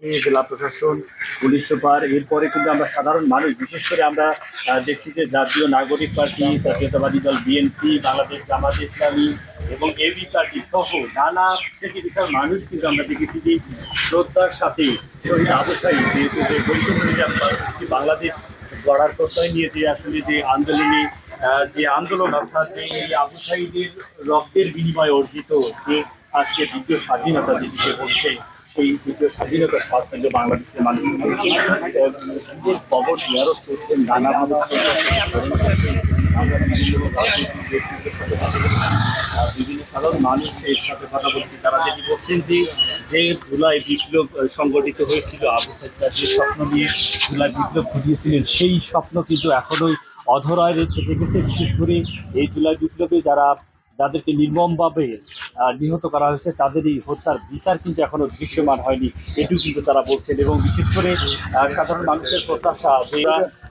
থেকে জেলা প্রশাসন, পুলিশ সুপার, এরপরে কিন্তু আমরা সাধারণ মানুষ, বিশেষ করে আমরা দেখছি যে জাতীয় নাগরিক পার্টি, জাতীয়তাবাদী দল বিএনপি, বাংলাদেশ, জামাত ইসলামী এবং এবি পার্টি সহ নানা সেক্রেটারি মানুষ কিন্তু আমরা দেখেছি যে শ্রদ্ধার সাথে শহীদ আবু যেহেতু যে বৈষম্য বাংলাদেশ গড়ার প্রত্যয় নিয়ে যে আসলে যে আন্দোলনে যে আন্দোলন অর্থাৎ যে এই আবুসাইদের রক্তের বিনিময়ে অর্জিত যে আজকে দ্বিতীয় স্বাধীনতা যেটিকে বলছে। সেই দ্বিতীয় স্বাধীনতার স্বাদ কিন্তু বাংলাদেশের মানুষ খবর শেয়ারও করছেন নানাভাবে বিভিন্ন সাধারণ মানুষের সাথে কথা বলছি, তারা যেটি বলছেন যে যে ধুলাই বিপ্লব সংগঠিত হয়েছিল আবু সাইদরা, যে স্বপ্ন নিয়ে ধুলাই বিপ্লব ঘটিয়েছিলেন, সেই স্বপ্ন কিন্তু এখনোই অধরায় রেখে রেখেছে বিশেষ করে এই জুলাই বিপ্লবে যারা, যাদেরকে নির্মমভাবে নিহত করা হয়েছে। তাদের এই হত্যার বিচার কিন্তু এখনও দৃশ্যমান হয়নি। এটিও কিন্তু তারা বলছেন এবং বিশেষ করে সাধারণ মানুষের প্রত্যাশা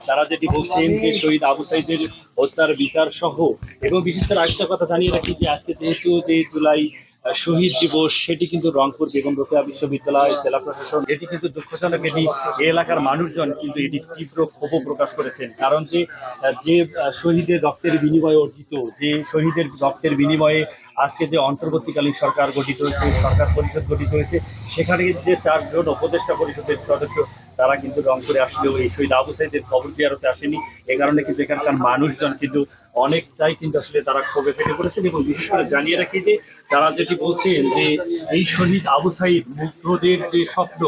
তারা- যেটি বলছেন যে শহীদ আবু সাইদের হত্যার বিচার সহ। এবং বিশেষ করে আরেকটা কথা জানিয়ে রাখি যে আজকে যেহেতু যে জুলাই শহীদ দিবস, সেটি কিন্তু রংপুর বেগম রোকেয়া বিশ্ববিদ্যালয় জেলা প্রশাসন, এটি কিন্তু দুঃখজনক এটি এলাকার মানুষজন কিন্তু এটি তীব্র ক্ষোভ প্রকাশ করেছেন। কারণ যে যে শহীদের রক্তের বিনিময়ে অর্জিত, যে শহীদের রক্তের বিনিময়ে আজকে যে অন্তর্বর্তীকালীন সরকার গঠিত হয়েছে, সরকার পরিষদ গঠিত হয়েছে, সেখানে যে চারজন উপদেষ্টা পরিষদের সদস্য তারা কিন্তু রংপুরে আসলেও এই শহীদ আবু সাইদের খবর জিয়ারতে আসেনি। এ কারণে কিন্তু এখানকার মানুষজন কিন্তু অনেকটাই কিন্তু আসলে তারা ক্ষোভে ফেটে পড়েছেন এবং বিশেষ করে জানিয়ে রাখি যে তারা যেটি বলছেন যে এই শহীদ আবু সাইদ মুগ্ধদের যে স্বপ্ন